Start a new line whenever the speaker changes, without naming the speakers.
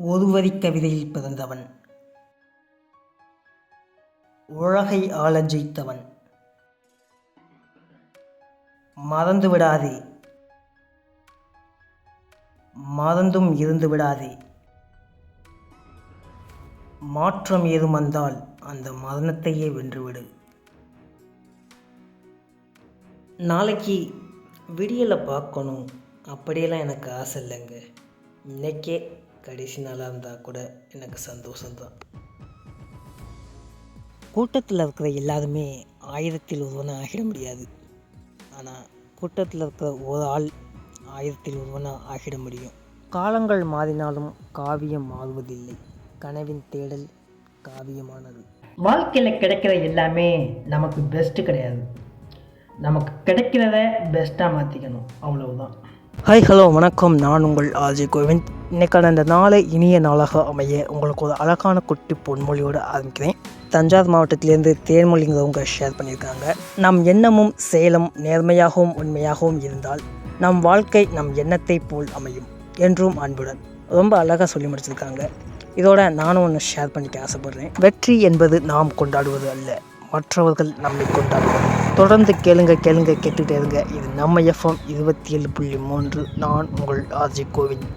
ஒருவரி கவிதையில் பிறந்தவன். உலகை ஆளச் ஜெயித்தவன். மறந்து விடாதே. மறந்தும் இருந்து விடாதே. மாற்றம் ஏதும் வந்தால் அந்த மரணத்தையே வென்றுவிடு. நாளைக்கு விடியலை பார்க்கணும். அப்படியெல்லாம் எனக்கு ஆசை இல்லைங்க. இன்னைக்கே கடைசி நாளாக இருந்தால் கூட எனக்கு சந்தோஷம்தான். கூட்டத்தில் இருக்கிற எல்லாருமே ஆயிரத்தில் ஒருவனாக ஆகிட முடியாது. ஆனால் கூட்டத்தில் இருக்கிற ஒரு ஆள் ஆயிரத்தில் ஒருவனாக ஆகிட முடியும். காலங்கள் மாறினாலும் காவியம் மாறுவதில்லை. கனவின் தேடல் காவியமானது. வாழ்க்கையில் கிடைக்கிற எல்லாமே நமக்கு பெஸ்ட்டு கிடையாது. நமக்கு கிடைக்கிறத பெஸ்ட்டாக மாற்றிக்கணும் அவ்வளவுதான். ஹாய் ஹலோ வணக்கம். நான் உங்கள் ஆஜய் கோவிந்த். இன்றைக்கான இந்த நாளை இனிய நாளாக அமைய உங்களுக்கு ஒரு அழகான குட்டி பொன்மொழியோடு ஆரம்பிக்கிறேன். தஞ்சாவூர் மாவட்டத்திலேருந்து தேன்மொழிங்கிறவங்க ஷேர் பண்ணியிருக்காங்க. நம் எண்ணமும் செயலும் நேர்மையாகவும் உண்மையாகவும் இருந்தால் நம் வாழ்க்கை நம் எண்ணத்தை போல் அமையும் என்றும் அன்புடன் ரொம்ப அழகாக சொல்லி முடிச்சிருக்காங்க. இதோட நானும் ஒன்று ஷேர் பண்ணிக்க ஆசைப்படுறேன். வெற்றி என்பது நாம் கொண்டாடுவது அல்ல மற்றவர்கள் நம்மை கொண்டாடுவது தொடர்ந்து கேளுங்க கேளுங்க கேட்டுகிட்டே இருங்க. இது நம்ம எஃப்எம் இருபத்தி ஏழு புள்ளி மூன்று. நான் உங்கள் ஆர்ஜி கோவிந்த்.